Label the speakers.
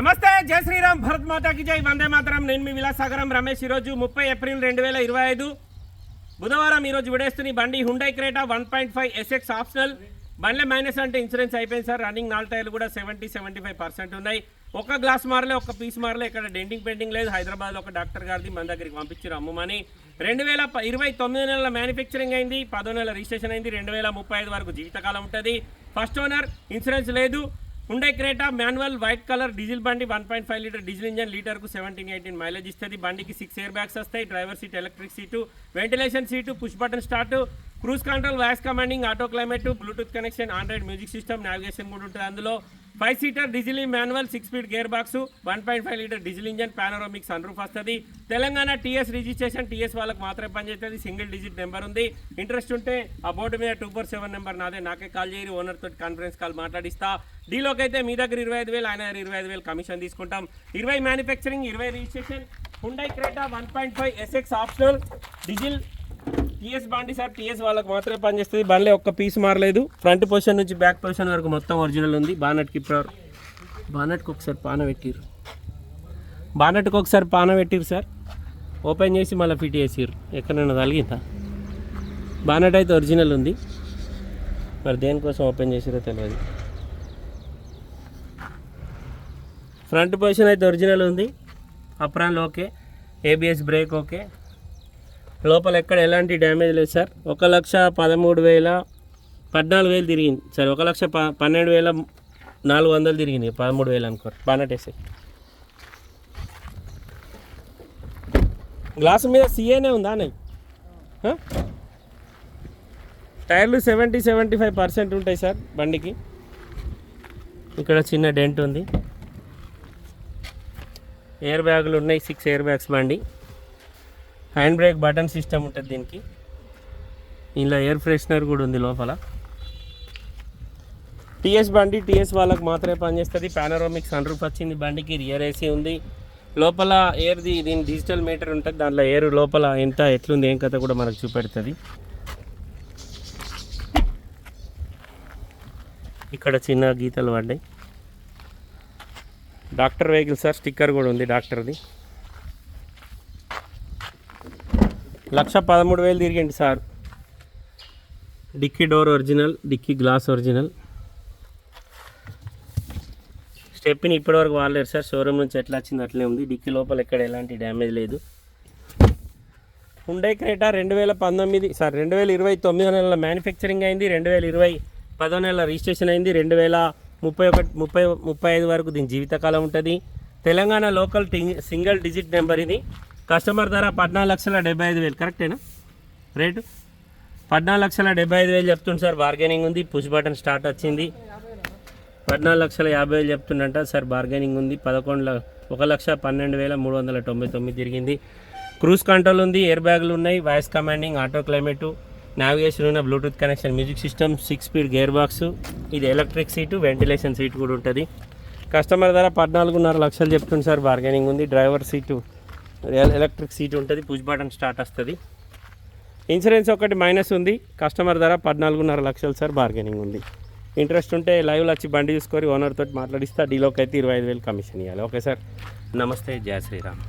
Speaker 1: నమస్తే జై శ్రీరామ్ భరత్ మాతాకి జై. వందే మాతరం. నేను మీ విలాసాగరం రమేష్. ఈరోజు ముప్పై ఏప్రిల్ రెండు వేల ఇరవై ఐదు. బుధవారం ఈరోజు విడేస్తున్న బండి Hyundai Creta one point five SX optional. బండ్లే minus అంటే ఇన్సూరెన్స్ అయిపోయింది సార్. రన్నింగ్ నాలుగు టైర్లు కూడా సెవెంటీ సెవెంటీ ఫైవ్ పర్సెంట్ ఉన్నాయి. ఒక గ్లాస్ మారలే ఒక పీస్ మారలే. ఇక్కడ డెంటింగ్ పెయింటింగ్ లేదు. హైదరాబాద్లో ఒక డాక్టర్ గారిది మన దగ్గరికి పంపించారు అమ్మమని రెండు వేల ఇరవై తొమ్మిది నెలల మ్యానుఫ్యాక్చరింగ్ అయింది. పదో నెలల రిజిస్ట్రేషన్ అయింది. రెండు వేల ముప్పై ఐదు వరకు జీవితకాలం ఉంటుంది. ఫస్ట్ ఓనర్ ఇన్సూరెన్స్ లేదు. Hyundai Creta manual white colour diesel బండి one point five litre diesel engine లీటర్కు seventeen eighteen mileage ఇస్తుంది. బండికి సిక్స్ ఎయిర్ బ్యాగ్స్ వస్తాయి. Driver seat electric seat ventilation seat push button start cruise control voice commanding auto climate Bluetooth connection Android music system navigation కూడా ఉంటుంది అందులో. Five seater diesel manual six speed gear box one point five litre diesel engine panoramic sun roof వస్తుంది. Telangana TS registration TS వాళ్ళకి మాత్రమే పనిచేస్తుంది. Single digit number ఉంది. Interest ఉంటే ఆ బోర్డు మీద టూ ఫోర్ సెవెన్ నెంబర్ నాదే నాకే కాల్ చేయరు. ఓనర్ తోటి కాన్ఫరెన్స్ కాల్ మాట్లాడిస్తా. డీలోకి అయితే మీ దగ్గర ఇరవై ఐదు వేలు ఆయన దగ్గర ఇరవై ఐదు వేలు కమిషన్ తీసుకుంటాం. ఇరవై మ్యానుఫ్యాక్చరింగ్ ఇరవై registration Hyundai Creta one point five SX optional diesel TS బండి సార్ టీఎస్ వాళ్ళకి మాత్రమే పనిచేస్తుంది. బండ్లే ఒక్క పీస్ మారలేదు. ఫ్రంట్ పొజిషన్ నుంచి బ్యాక్ పొజిషన్ వరకు మొత్తం ఒరిజినల్ ఉంది. బానట్కి ఇప్పుడు బానట్కి ఒకసారి పాన పెట్టిర్రు. బానట్కి ఒకసారి పాన పెట్టిర్రు సార్. ఓపెన్ చేసి మళ్ళీ ఫిట్ చేసిర్రు. ఎక్కడైనా తలిగిందా బానట్ అయితే ఒరిజినల్ ఉంది. మరి దేనికోసం ఓపెన్ చేసిరో తెలియదు ఫ్రంట్ పొజిషన్ అయితే ఒరిజినల్ ఉంది. అప్రాన్లు ఓకే. ABS brake okay. లోపల ఎక్కడ ఎలాంటి డ్యామేజ్ లేదు సార్. ఒక లక్ష పదమూడు వేల పద్నాలుగు వేలు తిరిగింది సార్. ఒక లక్ష ప పన్నెండు వేల నాలుగు వందలు తిరిగింది. పదమూడు వేలు అనుకోరు బానటేసి గ్లాసు మీద సీఏనే ఉందా అన్నయ్య? టైర్లు సెవెంటీ సెవెంటీ ఫైవ్ పర్సెంట్ ఉంటాయి సార్ బండికి. ఇక్కడ చిన్న డెంట్ ఉంది. ఎయిర్ బ్యాగులు ఉన్నాయి. సిక్స్ ఎయిర్ బ్యాగ్స్ బండి. హ్యాండ్ బ్రేక్ బటన్ సిస్టమ్ ఉంటుంది దీనికి. ఇందులో ఎయిర్ ఫ్రెషనర్ కూడా ఉంది లోపల. టీఎస్ బండి టీఎస్ వాళ్ళకి మాత్రమే పనిచేస్తుంది. పానరోమిక్ సన్ రూఫ్ వచ్చింది బండికి రియర్ ఏసీ ఉంది. లోపల ఎయిర్ది దీని డిజిటల్ మీటర్ ఉంటుంది. దాంట్లో ఎయిర్ లోపల ఎంత ఎట్లుంది ఏం కథ కూడా మనకు చూపెడుతుంది. ఇక్కడ చిన్న గీతలు పడ్డాయి. డాక్టర్ వెహికల్ సార్ స్టిక్కర్ కూడా ఉంది డాక్టర్ది. లక్ష పదమూడు వేలు తిరిగండి sir. Dickey door original dickey glass original. Stepney ఇప్పటివరకు వాడలేరు సార్. షోరూమ్ నుంచి ఎట్లా వచ్చింది అట్లే ఉంది. డిక్కీ లోపల ఎక్కడ ఎలాంటి డ్యామేజ్ లేదు. హుండై క్రేటా రెండు వేల పంతొమ్మిది సార్ రెండు వేల ఇరవై తొమ్మిదో నెలల మ్యానుఫ్యాక్చరింగ్ అయింది. రెండు వేల ఇరవై పదో నెలల రిజిస్ట్రేషన్ అయింది. రెండు వేల ముప్పై ఒకటి ముప్పై ముప్పై ఐదు వరకు దీని జీవితకాలం ఉంటుంది. Telangana local single digit number ఇది. కస్టమర్ ధర పద్నాలుగు లక్షల డెబ్బై ఐదు వేలు. కరెక్టేనా రేటు పద్నాలుగు లక్షల డెబ్బై ఐదు వేలు చెప్తుంది సార్. బార్గెనింగ్ ఉంది. పుష్ బటన్ స్టార్ట్ వచ్చింది. పద్నాలుగు లక్షల యాభై వేలు చెప్తుండంట సార్. బార్గెనింగ్ ఉంది. పదకొండు ఒక లక్ష పన్నెండు వేల మూడు వందల తొంభై తొమ్మిది తిరిగింది క్రూజ్ కంట్రోల్ ఉంది. ఎయిర్ బ్యాగులు ఉన్నాయి. Voice commanding auto climate navigation ఉన్న Bluetooth connection music system six speed gear box ఇది ఎలక్ట్రిక్ సీటు వెంటిలేషన్ సీట్ కూడా ఉంటుంది. కస్టమర్ ధర పద్నాలుగున్నర లక్షలు చెప్తుంది సార్. బార్గెనింగ్ ఉంది. డ్రైవర్ సీటు ఎలక్ట్రిక్ సీట్ ఉంటుంది పుష్ బటన్ స్టార్ట్ వస్తుంది. ఇన్సూరెన్స్ ఒకటి మైనస్ ఉంది. కస్టమర్ ధర పద్నాలుగున్నర లక్షలు సార్ బార్గెనింగ్ ఉంది. ఇంట్రెస్ట్ ఉంటే లైవ్లో వచ్చి బండి చూసుకొని ఓనర్ తోటి మాట్లాడిస్తే డీలోకి అయితే ఇరవై ఐదు వేలు కమిషన్ ఇవ్వాలి ఓకే సార్ నమస్తే జయ శ్రీరామ్.